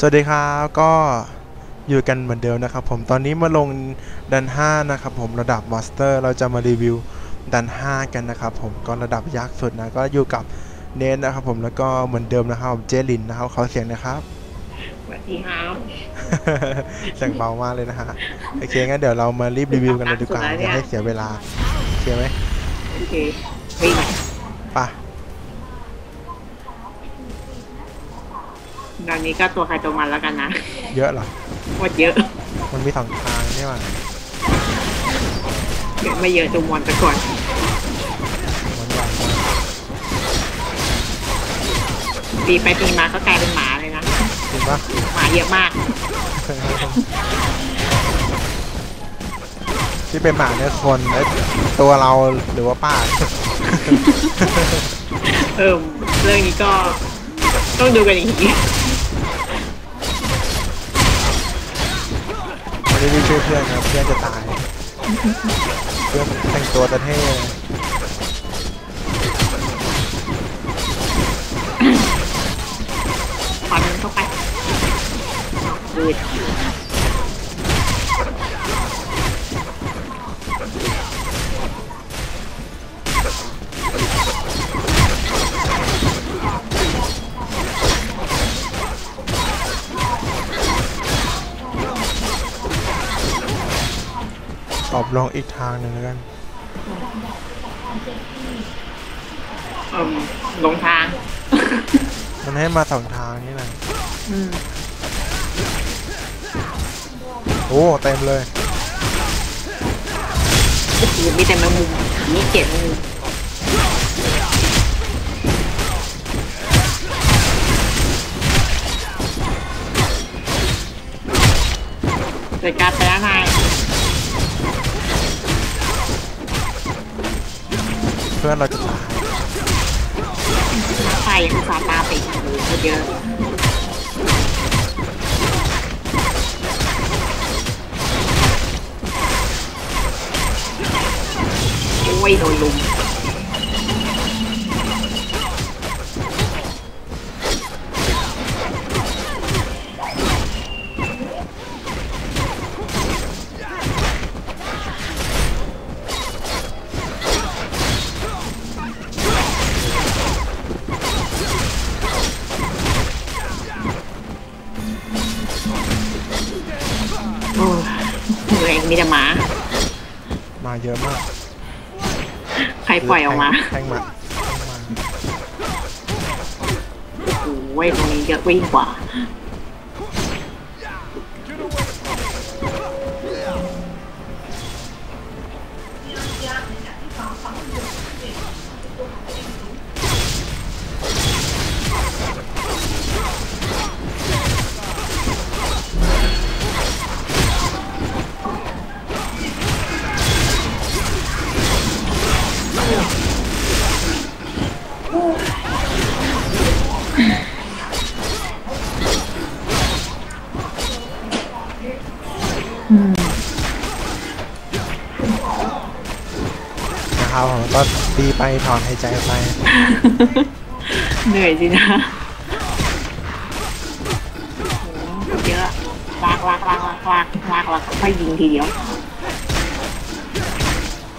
สวัสดีครับก็อยู่กันเหมือนเดิมนะครับผมตอนนี้มาลงดัน5นะครับผมระดับมาสเตอร์เราจะมารีวิวดัน5กันนะครับผมก็ระดับยากสุดนะก็อยู่กับเนนนะครับผมแล้วก็เหมือนเดิมนะครับเจลินนะครับขอเสียงนะครับสวัสดีครับเสียงเบามากเลยนะฮะโอเคงั้นเดี๋ยวเรามารีบรีวิวกันเลยดีกว่าอย่าให้เสียเวลาโอเคไหมโอเควิ่งไป่ งานนี้ก็ตัวใครตัวมันแล้วกันนะเยอะเหรอหมดเยอะ มันมีสองทางนี่หว่าเยอะไม่เยอะจุมอนไปก่อนมันยากมากตีไปตีมาก็กลายเป็นหมาเลยนะจริงปะหมาเยอะมากที่เป็นหมาเนี่ยคนเอ้ยตัวเราหรือว่าป้า เออเรื่องนี้ก็ต้องดูกันอีกที ไม่ได้ช่วยเพื่อนนะเพื่อนจะตายเพื่อนแต่งตัวแต่เท่ฟันมันเข้าไปอืด ตอบลองอีกทางหนึ่งแล้วกันเอมลงทาง มันให้มาสองทางนี่นะอืมโอ้เต็มเลยโอ้โหมีแต่แมงมุมนี่เกลียดแมงมุมเกิดการไปแล้วนาย พื่อนเราจะตายไฟยังสาตาไปอีกเลยโคตรเยอะโอ้ยโดนลุม มีแต่หมา มาเยอะมากใครปล่อยออกมาแทงมาแทงมาโอ้ยตรงนี้เยอะวิ่งกว่า นะครับผมก็ดีไปถอนหายใจไป เหนื่อยสินะโอ้โหเยอะลากลากลากลากลากลากแล้วก็ค่อยยิงทีเดียว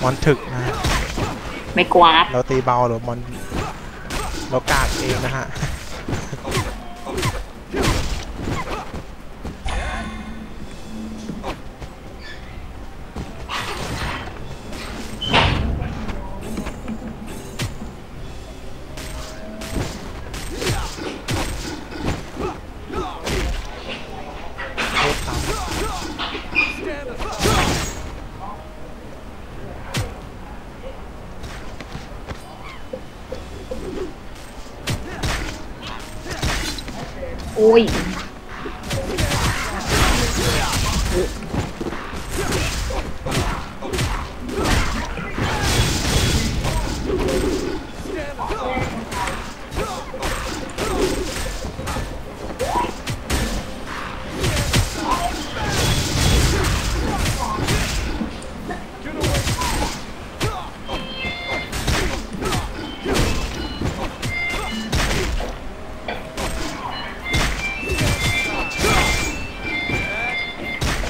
มอนถึกนะ ไม่กลัวครับเราตีเบาหรือมอน เรากากเองนะฮะ โ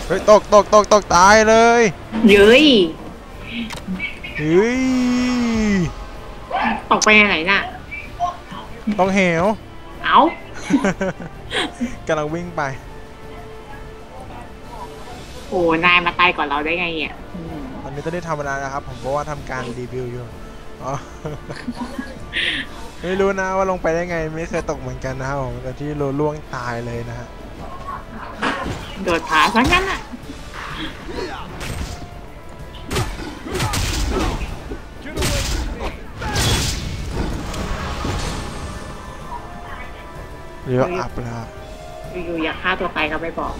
อ้ยฮ้ยตกตกตกตกตายเลยเย้ยเฮ้ยตกไปยังไงน่ะต้องเหวเอ้ากำลังวิ่งไป โอ้นายมาตายก่อนเราได้ไงเนี่ยอืมตอนนี้ต้องได้ทำเวลานะครับ ผมเพราะว่าทำการรีวิวอยู่อ๋อไม่รู้นะว่าลงไปได้ไง ไม่เคยตกเหมือนกันนะครับผมแต่ที่รู้ล่วงตายเลยนะฮะ โดดผาซะงั้นอะเรืออัพแล้วอยู่ๆอยากฆ่าตัวตายก็ไม่บอก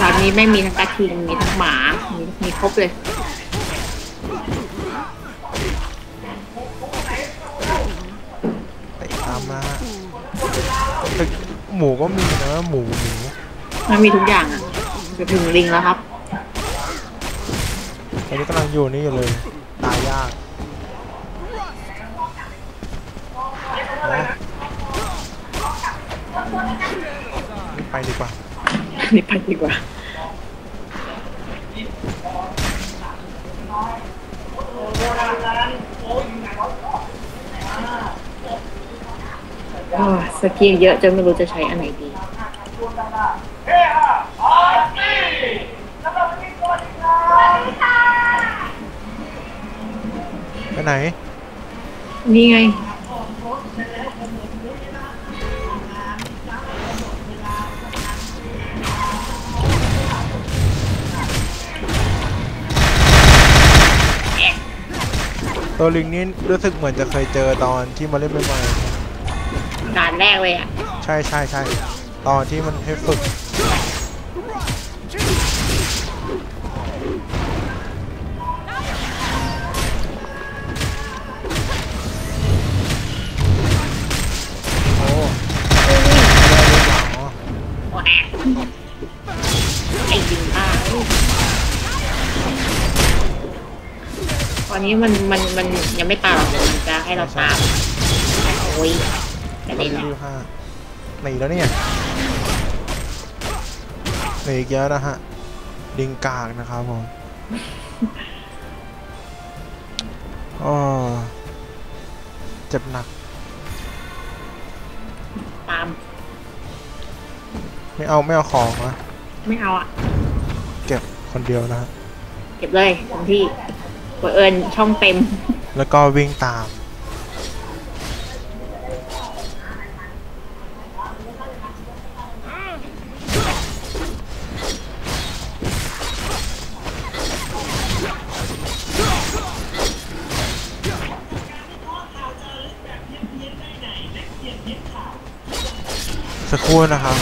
ตอนนี้ไม่มีทั้งกระทิงมีทั้งหมา มีมีครบเลย ไปตามมาฮะ ตึกหมูก็มีนะหมูหมูมันมีทุกอย่างอะจะถึงลิงแล้วครับตอนนี้กำลังอยู่นี่อยู่เลย ตายยากอ๋อรีบไปดีกว่า นี่ไปดีกว่า โอ้ย สกิลเยอะจนไม่รู้จะใช้อันไหนดีไปไหน นี่ไง ตัวลิงนี่รู้สึกเหมือนจะเคยเจอตอนที่มาเล่นใหม่ ด่านแรกเลยอะๆใช่ใช่ใช่ตอนที่มันให้ฝึกโอ้ได้หรือเปล่าโอ้แอะไอ้ยิงบ้าตอนนี้มันมันมันยังไม่ตามหรอกมันจะให้เราตามโอ้ย กระไม่เด็นได้แล้วรีบห้าหนีแล้วเนี่ยหนีอีกเยอะนะฮะดิงกากนะครับผมอ๋อเจ็บหนักตามไม่เอาไม่เอาของนะไม่เอาอะ เก็บคนเดียวนะฮะเก็บเลยตรงที่เปิดเอิญช่องเต็ม แล้วก็วิ่งตาม สักครู่นะครับ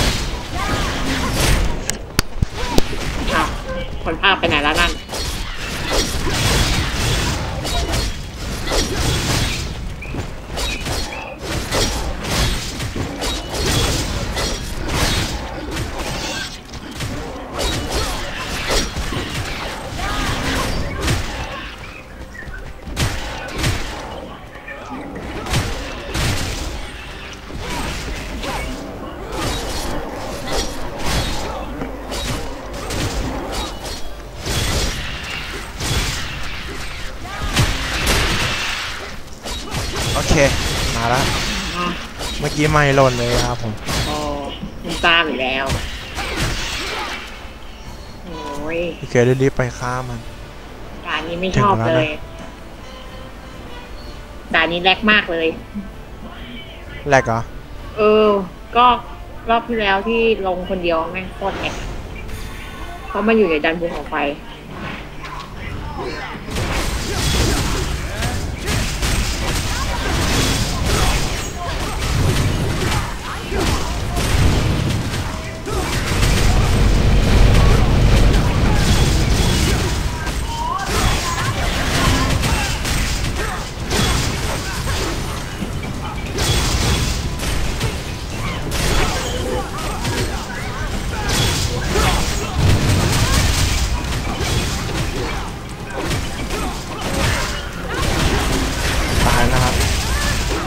คนภาพไปไหนแล้วนั่น เคมาแล้วอะเมื่อกี้ไม่หล่นเลยครับผมโอ้มันตามอีกแล้วโอ้ยโอเครีบๆไปฆ่ามันด่านนี้ไม่ชอบถึงแล้วเลนะยด่านนี้แรกมากเลยแรกเหรอเออ ก็รอบที่แล้วที่ลงคนเดียวแม่งโคตรแหกเพราะมันอยู่ในดันภูเขาไฟ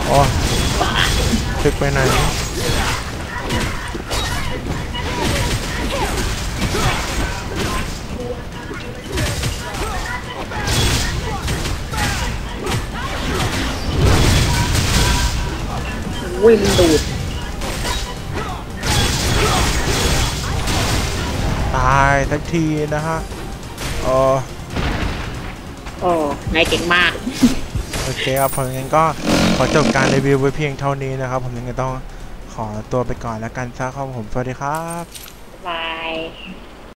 โอ้ตึกไปไหนอุ้ยมันดูด ตายสักทีนะฮะโอ้โอ้นายเก่งมาก โอเคครับผมงั้นก็ ขอจบการรีวิวไว้เพียงเท่านี้นะครับ ผมยังไงต้องขอตัวไปก่อนแล้วกันซะครับผม สวัสดีครับบาย